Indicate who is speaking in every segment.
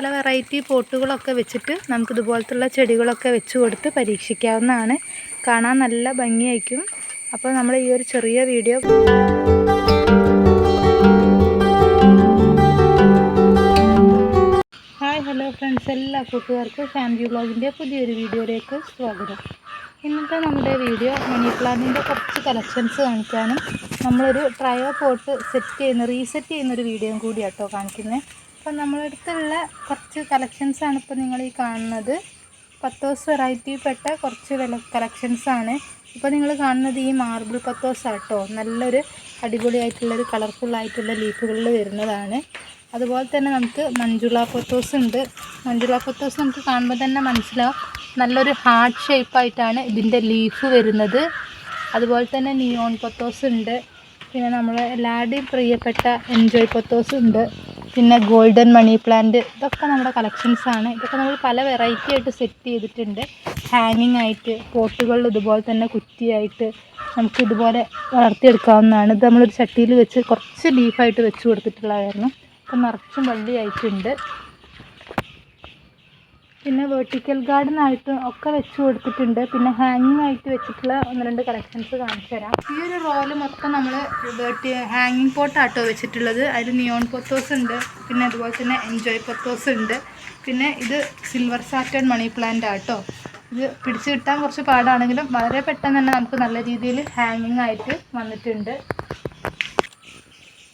Speaker 1: പല വെറൈറ്റി പോട്ടുകളൊക്കെ വെച്ചിട്ട് നമുക്ക് ഇതുപോലത്തുള്ള ചെടികളൊക്കെ വെച്ച് കൊടുത്ത് പരീക്ഷിക്കാവുന്നതാണ്. കാണാൻ നല്ല ഭംഗിയായിരിക്കും. അപ്പോൾ നമ്മൾ ഈ ഒരു ചെറിയ വീഡിയോ ഹായ് ഹലോ ഫ്രണ്ട്സ് എല്ലാ കൂട്ടുകാർക്കും ഫാമിലി വ്ളോഗിന്റെ പുതിയൊരു വീഡിയോയിലേക്ക് സ്വാഗതം. ഇന്നത്തെ നമ്മുടെ വീഡിയോ മണി പ്ലാന്റിന്റെ കുറച്ച് കളക്ഷൻസ് കാണിക്കാനും നമ്മളൊരു ട്രയോ പോട്ട് സെറ്റ് ചെയ്യുന്ന റീസെറ്റ് ചെയ്യുന്നൊരു വീഡിയോയും കൂടി കേട്ടോ കാണിക്കുന്നത്. അപ്പം നമ്മളടുത്തുള്ള കുറച്ച് കളക്ഷൻസാണ് ഇപ്പോൾ നിങ്ങൾ ഈ കാണുന്നത്. പത്തോസ് പെട്ട കുറച്ച് വില കളക്ഷൻസാണ് ഇപ്പോൾ നിങ്ങൾ കാണുന്നത് ഈ മാർബിൾ പത്തോസ് ആട്ടോ നല്ലൊരു അടിപൊളിയായിട്ടുള്ളൊരു ആയിട്ടുള്ള ലീഫുകളിൽ വരുന്നതാണ്. അതുപോലെ തന്നെ നമുക്ക് മഞ്ജുള പൊത്തോസ് ഉണ്ട്. മഞ്ജുള പൊത്തോസ് നമുക്ക് കാണുമ്പോൾ തന്നെ മനസ്സിലാവും. നല്ലൊരു ഹാർട്ട് ഷേപ്പായിട്ടാണ് ഇതിന്റെ ലീഫ് വരുന്നത്. അതുപോലെ തന്നെ നിയോൺ പൊത്തോസ് ഉണ്ട്. പിന്നെ നമ്മൾ എല്ലാവരുടെയും പ്രിയപ്പെട്ട എൻജോയ് പൊത്തോസ് ഉണ്ട്. പിന്നെ ഗോൾഡൻ മണി പ്ലാന്റ് ഇതൊക്കെ നമ്മുടെ കളക്ഷൻസ് ആണ്. ഇതൊക്കെ നമ്മൾ പല വെറൈറ്റി ആയിട്ട് സെറ്റ് ചെയ്തിട്ടുണ്ട്. ഹാങ്ങിങ് ആയിട്ട് പോട്ടുകളിൽ ഇതുപോലെ തന്നെ കുറ്റിയായിട്ട് നമുക്ക് ഇതുപോലെ വളർത്തിയെടുക്കാവുന്നതാണ്. ഇത് നമ്മളൊരു ചട്ടിയിൽ വെച്ച് കുറച്ച് ലീഫായിട്ട് വെച്ച് കൊടുത്തിട്ടുള്ളതായിരുന്നു. ഇപ്പം നിറച്ചും വള്ളിയായിട്ടുണ്ട്. പിന്നെ വേർട്ടിക്കൽ ഗാർഡൻ ആയിട്ട് ഒക്കെ വെച്ച് കൊടുത്തിട്ടുണ്ട്. പിന്നെ ഹാങ്ങിങ് ആയിട്ട് വെച്ചിട്ടുള്ള ഒന്ന് രണ്ട് കളക്ഷൻസ് കാണിച്ചു തരാം. ഈ ഒരു റോൽ മൊത്തം നമ്മൾ വേർട്ടി ഹാങ്ങിങ് പോട്ടാട്ടോ വെച്ചിട്ടുള്ളത്. അതിൽ നിയോൺ പൊത്തോസ് ഉണ്ട്. പിന്നെ അതുപോലെ തന്നെ എൻജോയ് പൊത്തോസ് ഉണ്ട്. പിന്നെ ഇത് സിൽവർ സാറ്റേൺ മണി പ്ലാന്റ് ആട്ടോ. ഇത് പിടിച്ച് കിട്ടാൻ കുറച്ച് പാടാണെങ്കിലും വളരെ പെട്ടെന്ന് തന്നെ നമുക്ക് നല്ല രീതിയിൽ ഹാങ്ങിങ് ആയിട്ട് വന്നിട്ടുണ്ട്.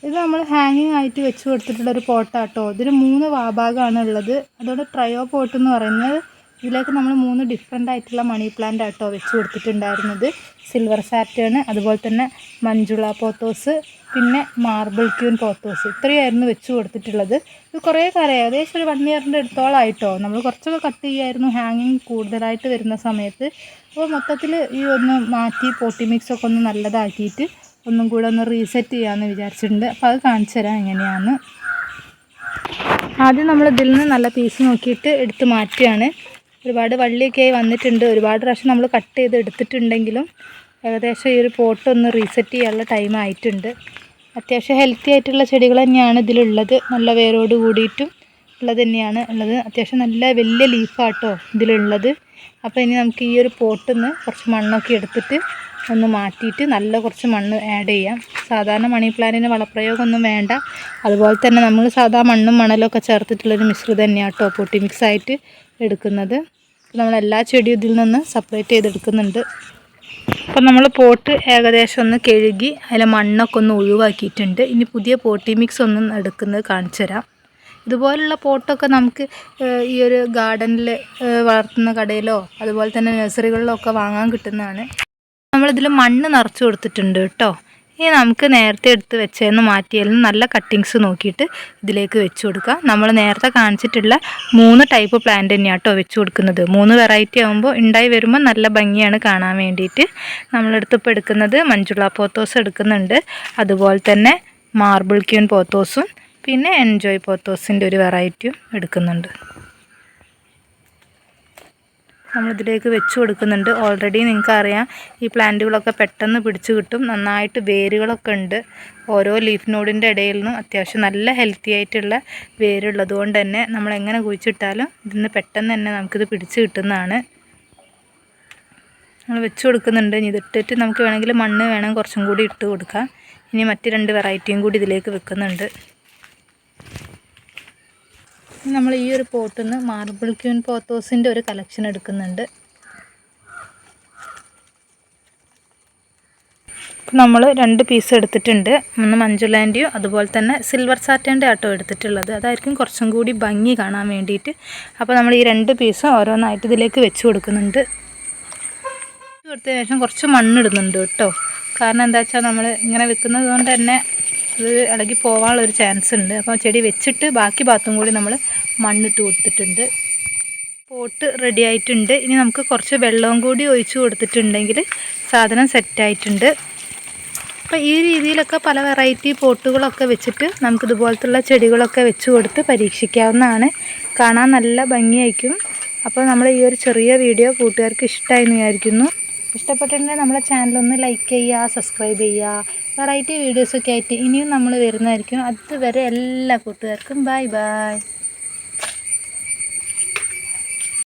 Speaker 1: ഇത് നമ്മൾ ഹാങ്ങിങ് ആയിട്ട് വെച്ച് കൊടുത്തിട്ടുള്ള ഒരു പോട്ടാട്ടോ. ഇതിന് മൂന്ന് വാഭാഗമാണ് ഉള്ളത്. അതുകൊണ്ട് ട്രയോ പോട്ട് എന്ന് പറയുന്നത് ഇതിലേക്ക് നമ്മൾ മൂന്ന് ഡിഫറെന്റ് ആയിട്ടുള്ള മണി പ്ലാന്റ് ആട്ടോ വെച്ച് കൊടുത്തിട്ടുണ്ടായിരുന്നത്. സിൽവർ സാറ്റേൺ അതുപോലെ തന്നെ മഞ്ജുള പോത്തോസ് പിന്നെ മാർബിൾ ക്യൂൻ പോത്തോസ് ഇത്രയായിരുന്നു വെച്ച് കൊടുത്തിട്ടുള്ളത്. ഇത് കുറേ കാലം ഏകദേശം ഒരു വൺ ഇയറിന്റെ അടുത്തോളമായിട്ടോ നമ്മൾ കുറച്ചൊക്കെ കട്ട് ചെയ്യായിരുന്നു ഹാങ്ങിങ് കൂടുതലായിട്ട് വരുന്ന സമയത്ത്. അപ്പോൾ മൊത്തത്തിൽ ഈ ഒന്ന് മാറ്റി പോട്ടി മിക്സ് ഒക്കെ ഒന്ന് നല്ലതാക്കിയിട്ട് ഒന്നും കൂടെ ഒന്ന് റീസെറ്റ് ചെയ്യാമെന്ന് വിചാരിച്ചിട്ടുണ്ട്. അപ്പോൾ അത് കാണിച്ചു തരാം എങ്ങനെയാണ് ആദ്യം നമ്മൾ ഇതിൽ നിന്ന് നല്ല പീസ് നോക്കിയിട്ട് എടുത്ത് മാറ്റുകയാണ്. ഒരുപാട് വള്ളിയൊക്കെ ആയി വന്നിട്ടുണ്ട്. ഒരുപാട് പ്രാവശ്യം നമ്മൾ കട്ട് ചെയ്ത് എടുത്തിട്ടുണ്ടെങ്കിലും ഏകദേശം ഈ ഒരു പോട്ട് ഒന്ന് റീസെറ്റ് ചെയ്യാനുള്ള ടൈം ആയിട്ടുണ്ട്. അത്യാവശ്യം ഹെൽത്തി ആയിട്ടുള്ള ചെടികൾ തന്നെയാണ് ഇതിലുള്ളത്. നല്ല വേരോട് കൂടിയിട്ടും ഉള്ളത് തന്നെയാണ് ഉള്ളത്. അത്യാവശ്യം നല്ല വലിയ ലീഫാട്ടോ ഇതിലുള്ളത്. അപ്പോൾ ഇനി നമുക്ക് ഈ ഒരു പോട്ടിൽ കുറച്ച് മണ്ണൊക്കെ എടുത്തിട്ട് ഒന്ന് മാറ്റിയിട്ട് നല്ല കുറച്ച് മണ്ണ് ആഡ് ചെയ്യാം. സാധാരണ മണി പ്ലാന്റിന് വളപ്രയോഗമൊന്നും വേണ്ട. അതുപോലെ തന്നെ നമ്മൾ സാധാ മണ്ണും മണലൊക്കെ ചേർത്തിട്ടുള്ളൊരു മിശ്രിതം തന്നെയാണ് കേട്ടോ പൊട്ടി മിക്സ് ആയിട്ട് എടുക്കുന്നത്. നമ്മൾ എല്ലാ ചെടിയും ഇതിൽ നിന്ന് സെപ്പറേറ്റ് ചെയ്തെടുക്കുന്നുണ്ട് അപ്പോൾ നമ്മൾ പോട്ട് ഏകദേശം ഒന്ന് കഴുകി അതിലെ മണ്ണൊക്കെ ഒന്ന് ഒഴിവാക്കിയിട്ടുണ്ട്. ഇനി പുതിയ പോട്ടി മിക്സ് ഒന്ന് എടുക്കുന്നത് കാണിച്ചു തരാം ഇതുപോലുള്ള പോട്ടൊക്കെ നമുക്ക് ഈ ഒരു ഗാർഡനിൽ വളർത്തുന്ന കടയിലോ അതുപോലെ തന്നെ നഴ്സറികളിലോ ഒക്കെ വാങ്ങാൻ കിട്ടുന്നതാണ്. നമ്മളിതിൽ മണ്ണ് നിറച്ച് കൊടുത്തിട്ടുണ്ട് കേട്ടോ. ഇനി നമുക്ക് നേരത്തെ എടുത്ത് വെച്ചതെന്ന് മാറ്റിയാലും നല്ല കട്ടിങ്സ് നോക്കിയിട്ട് ഇതിലേക്ക് വെച്ച് കൊടുക്കാം നമ്മൾ നേരത്തെ കാണിച്ചിട്ടുള്ള മൂന്ന് ടൈപ്പ് പ്ലാന്റ് തന്നെയാണ് കേട്ടോ വെച്ച് കൊടുക്കുന്നത്. മൂന്ന് വെറൈറ്റി ആകുമ്പോൾ ഉണ്ടായി വരുമ്പോൾ നല്ല ഭംഗിയാണ് കാണാൻ വേണ്ടിയിട്ട്. നമ്മളെടുത്ത് ഇപ്പോൾ എടുക്കുന്നത് മഞ്ജുള പോത്തോസ് എടുക്കുന്നുണ്ട്. അതുപോലെ തന്നെ മാർബിൾ ക്യൂൻ പോത്തോസും പിന്നെ എൻജോയ് പോത്തോസിന്റെ ഒരു വെറൈറ്റിയും എടുക്കുന്നുണ്ട്. നമ്മളിതിലേക്ക് വെച്ച് കൊടുക്കുന്നുണ്ട്. ഓൾറെഡി നിങ്ങൾക്ക് അറിയാം ഈ പ്ലാന്റുകളൊക്കെ പെട്ടെന്ന് പിടിച്ചു കിട്ടും. നന്നായിട്ട് വേരുകളൊക്കെ ഉണ്ട്. ഓരോ ലീഫ് നോഡിന്റെ ഇടയിൽ നിന്നും അത്യാവശ്യം നല്ല ഹെൽത്തി ആയിട്ടുള്ള വേരുള്ളത് കൊണ്ട് തന്നെ നമ്മൾ എങ്ങനെ കുഴിച്ചിട്ടാലും നിന്ന് പെട്ടെന്ന് തന്നെ നമുക്കിത് പിടിച്ച് കിട്ടുന്നതാണ്. നമ്മൾ വെച്ച് കൊടുക്കുന്നുണ്ട്. ഇനി ഇതിട്ടിട്ട് നമുക്ക് വേണമെങ്കിൽ മണ്ണ് വേണം കുറച്ചും കൂടി ഇട്ട് കൊടുക്കാം. ഇനി മറ്റ് രണ്ട് വെറൈറ്റിയും കൂടി ഇതിലേക്ക് വെക്കുന്നുണ്ട്. നമ്മൾ ഈ ഒരു പോട്ടിൽ നിന്ന് മാർബിൾ ക്യൂൻ പോത്തോസിന്റെ ഒരു കളക്ഷൻ എടുക്കുന്നുണ്ട്. നമ്മൾ രണ്ട് പീസ് എടുത്തിട്ടുണ്ട്. ഒന്ന് മഞ്ജുലാന്റെയും അതുപോലെ തന്നെ സിൽവർ സാറ്റേന്റെ ആട്ടോ എടുത്തിട്ടുള്ളത്. അതായിരിക്കും കുറച്ചും കൂടി ഭംഗി കാണാൻ വേണ്ടിയിട്ട്. അപ്പോൾ നമ്മൾ ഈ രണ്ട് പീസും ഓരോന്നായിട്ട് ഇതിലേക്ക് വെച്ച് കൊടുക്കുന്നുണ്ട്. കൊടുത്തതിന് ശേഷം കുറച്ച് മണ്ണിടുന്നുണ്ട് കേട്ടോ. കാരണം എന്താ വെച്ചാൽ നമ്മൾ ഇങ്ങനെ വെക്കുന്നത് കൊണ്ട് തന്നെ ഇത് ഇളകി പോകാനുള്ളൊരു ചാൻസ് ഉണ്ട്. അപ്പോൾ ചെടി വെച്ചിട്ട് ബാക്കി ഭാഗത്തും കൂടി നമ്മൾ മണ്ണിട്ട് കൊടുത്തിട്ടുണ്ട്. പോട്ട് റെഡി ആയിട്ടുണ്ട്. ഇനി നമുക്ക് കുറച്ച് വെള്ളവും കൂടി ഒഴിച്ച് കൊടുത്തിട്ടുണ്ടെങ്കിൽ സാധനം സെറ്റായിട്ടുണ്ട് അപ്പോൾ ഈ രീതിയിലൊക്കെ പല വെറൈറ്റി പോട്ടുകളൊക്കെ വെച്ചിട്ട് നമുക്ക് ഇതുപോലത്തുള്ള ചെടികളൊക്കെ വെച്ച് കൊടുത്ത് പരീക്ഷിക്കാവുന്നതാണ്. കാണാൻ നല്ല ഭംഗിയായിരിക്കും. അപ്പോൾ നമ്മൾ ഈ ഒരു ചെറിയ വീഡിയോ കൂട്ടുകാർക്ക് ഇഷ്ടമായി വിചാരിക്കുന്നു. ഇഷ്ടപ്പെട്ടിട്ടുണ്ടെങ്കിൽ നമ്മളെ ചാനലൊന്ന് ലൈക്ക് ചെയ്യുക സബ്സ്ക്രൈബ് ചെയ്യുക. വെറൈറ്റി വീഡിയോസൊക്കെ ആയിട്ട് ഇനിയും നമ്മൾ വരുന്നതായിരിക്കും. അതുവരെ എല്ലാ കൂട്ടുകാർക്കും ബൈ ബൈ